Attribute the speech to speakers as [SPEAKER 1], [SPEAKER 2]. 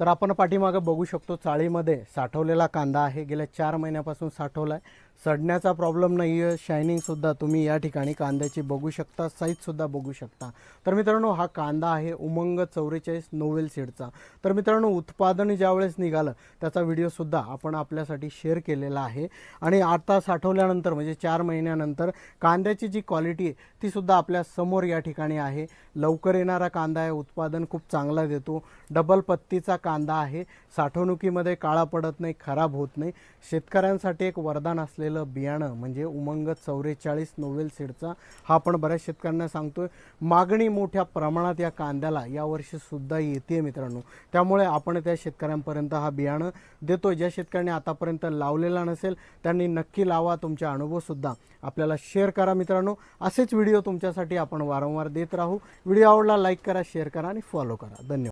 [SPEAKER 1] तर आपण पाठीमागं बघू शकतो चाळीमध्ये साठवलेला कांदा आहे. गेल्या चार महिन्यापासून साठवला आहे सडण्याचा प्रॉब्लेम नाही आहे शायनिंगसुद्धा तुम्ही या ठिकाणी कांद्याची बघू शकता साईजसुद्धा बघू शकता. तर मित्रांनो हा कांदा आहे उमंग चौवेचाळीस नोवेल सीडचा. तर मित्रांनो उत्पादन ज्यावेळेस निघालं त्याचा व्हिडिओसुद्धा आपण आपल्यासाठी शेअर केलेला आहे. आणि आता साठवल्यानंतर म्हणजे चार महिन्यानंतर कांद्याची जी क्वालिटी आहे तीसुद्धा आपल्यासमोर या ठिकाणी आहे. लवकर येणारा कांदा आहे उत्पादन खूप चांगला देतो. डबल पत्तीचा कांदा कांदा आहे. साठवणुकीमध्ये काळा पडत नाही खराब होत नाही. शेतकऱ्यांसाठी एक वरदान असलेलं बियाणं म्हणजे उमंग चौवेचाळीस नोवेल सीडचा हा आपण बऱ्याच शेतकऱ्यांना सांगतोय. मागणी मोठ्या प्रमाणात या कांद्याला यावर्षी सुद्धा येते मित्रांनो. त्यामुळे आपण त्या शेतकऱ्यांपर्यंत हा बियाणं देतो ज्या शेतकऱ्यांनी आतापर्यंत लावलेला नसेल त्यांनी नक्की लावा. तुमच्या अनुभवसुद्धा आपल्याला शेअर करा मित्रांनो. असेच व्हिडिओ तुमच्यासाठी आपण वारंवार देत राहू. व्हिडिओ आवडला लाईक करा शेअर करा आणि फॉलो करा. धन्यवाद.